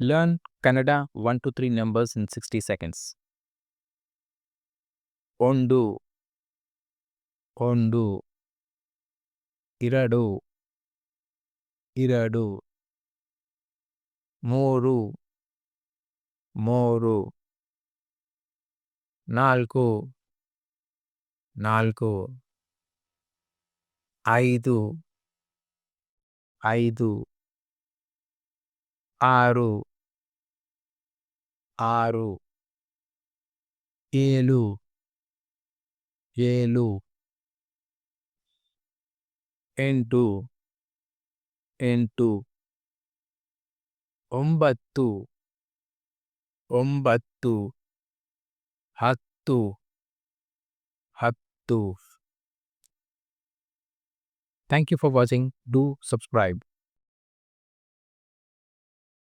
Learn Kannada 1 to 3 numbers in 60 seconds. ಒಂದು ಒಂದು ಎರಡು ಎರಡು ಮೂರು ಮೂರು ನಾಲ್ಕು ನಾಲ್ಕು ಐದು ಐದು ಆರು ಆರು ಏಳು ಏಳು ಎಂಟು ಎಂಟು ಒಂಬತ್ತು ಒಂಬತ್ತು ಹತ್ತು ಹತ್ತು thank you for watching do subscribe